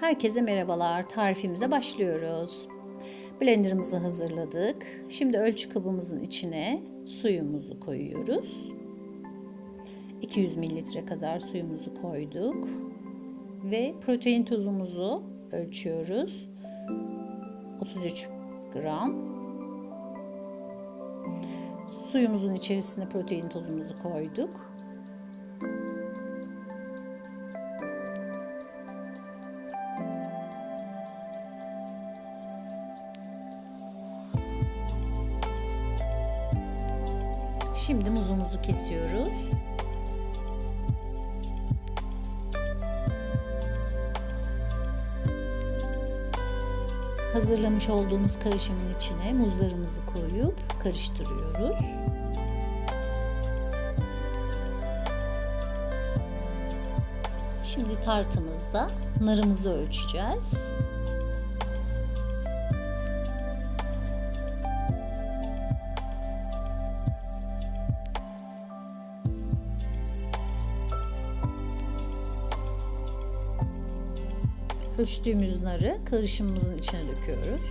Herkese merhabalar. Tarifimize başlıyoruz. Blenderımızı hazırladık. Şimdi ölçü kabımızın içine suyumuzu koyuyoruz. 200 mililitre kadar suyumuzu koyduk. Ve protein tozumuzu ölçüyoruz. 33 gram. Suyumuzun içerisine protein tozumuzu koyduk. Şimdi muzumuzu kesiyoruz. Hazırlamış olduğumuz karışımın içine muzlarımızı koyup karıştırıyoruz. Şimdi tartımızda narımızı ölçeceğiz. Ölçtüğümüz narı karışımımızın içine döküyoruz.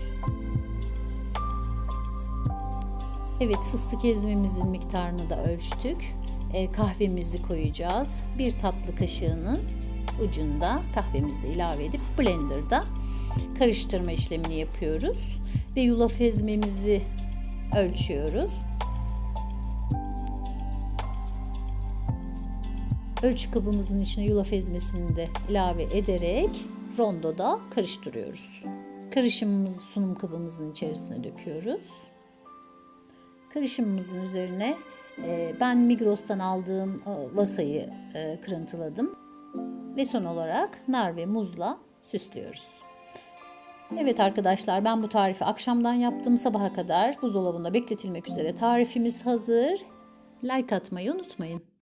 Evet fıstık ezmemizin miktarını da ölçtük. E, kahvemizi koyacağız. Bir tatlı kaşığının ucunda kahvemizi de ilave edip blenderda karıştırma işlemini yapıyoruz. Ve yulaf ezmemizi ölçüyoruz. Ölçü kabımızın içine yulaf ezmesini de ilave ederek rondoda karıştırıyoruz. Karışımımızı sunum kabımızın içerisine döküyoruz. Karışımımızın üzerine e, ben Migros'tan aldığım e, vasayı e, kırıntıladım. Ve son olarak nar ve muzla süslüyoruz. Evet arkadaşlar ben bu tarifi akşamdan yaptım. Sabaha kadar buzdolabında bekletilmek üzere tarifimiz hazır. Like atmayı unutmayın.